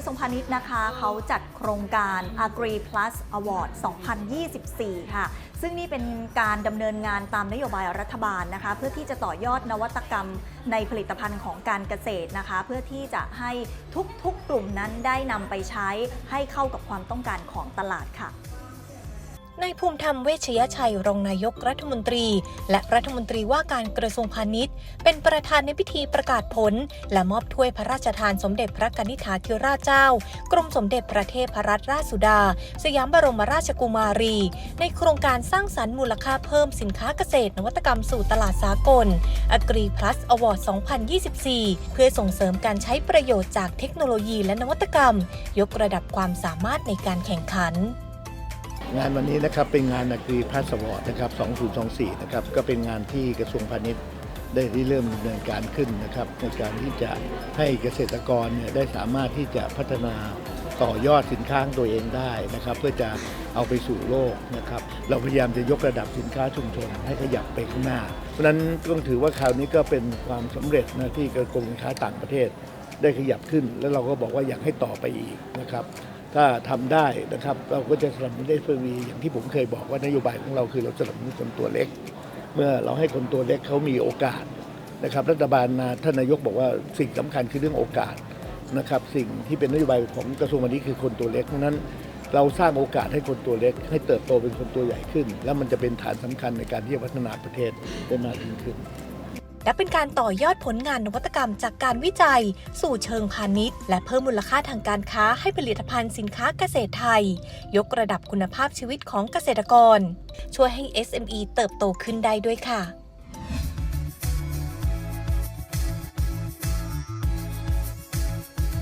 ระทรวงพาณิชย์นะคะ เขาจัดโครงการ Agri Plus Award 2024 ค่ะ ซึ่งนี่เป็นการดำเนินงานตามนโยบายรัฐบาลนะคะ เพื่อที่จะต่อยอดนวัตกรรมในผลิตภัณฑ์ของการเกษตรนะคะ เพื่อที่จะให้ทุกๆกลุ่มนั้นได้นำไปใช้ให้เข้ากับความต้องการของตลาดค่ะ นายภูมิธรรมเวชยชัยรองนายกรัฐมนตรี และรัฐมนตรีว่าการกระทรวงพาณิชย์ เป็นประธานในพิธีประกาศผล และมอบถ้วยพระราชทานสมเด็จพระกนิษฐาธิราชเจ้า กรมสมเด็จพระเทพรัตนราชสุดา สยามบรมราชกุมารี ในโครงการสร้างสรรค์มูลค่าเพิ่มสินค้าเกษตรนวัตกรรมสู่ตลาดสากล Agri Plus Award 2024 เพื่อส่งเสริมการใช้ประโยชน์จากเทคโนโลยีและนวัตกรรม ยกระดับความสามารถในการแข่งขัน งานวันนี้นะครับเป็นงานนักรีพัสวอร์ดนะครับ2024นะครับก็เป็นงานที่กระทรวงพาณิชย์ได้ริเริ่มดำเนินการขึ้นนะครับ ในการที่จะให้เกษตรกรเนี่ยได้สามารถที่จะพัฒนาต่อยอดสินค้าตัวเองได้นะครับ เพื่อจะเอาไปสู่โลกนะครับ เราพยายามจะยกระดับสินค้าชุมชนให้ขยับไปข้างหน้า เพราะฉะนั้นต้องถือว่าคราวนี้ก็เป็นความสำเร็จนะที่กระทรวงการค้าต่างประเทศได้ขยับขึ้น แล้วเราก็บอกว่าอยากให้ต่อไปอีกนะครับ ถ้าทำได้นะครับ เราก็จะสนับสนุนได้เพื่อมีอย่างที่ผมเคยบอกว่านโยบายของเราคือเราสนับสนุนคนตัวเล็ก เมื่อเราให้คนตัวเล็กเขามีโอกาสนะครับ รัฐบาลนะท่านนายกบอกว่าสิ่งสำคัญคือเรื่องโอกาสนะครับ สิ่งที่เป็นนโยบายของกระทรวงวันนี้คือคนตัวเล็กเพราะนั้น เราสร้างโอกาสให้คนตัวเล็ก ให้เติบโตเป็นคนตัวใหญ่ขึ้น แล้วมันจะเป็นฐานสำคัญในการที่จะพัฒนาประเทศได้มากยิ่งขึ้น และเป็นการต่อยอดผลงานนวัตกรรมจากการวิจัย สู่เชิงพาณิชย์ และเพิ่มมูลค่าทางการค้าให้ผลิตภัณฑ์สินค้าเกษตรไทย ยกระดับคุณภาพชีวิตของเกษตรกร ช่วยให้ SME เติบโตขึ้นได้ด้วยค่ะ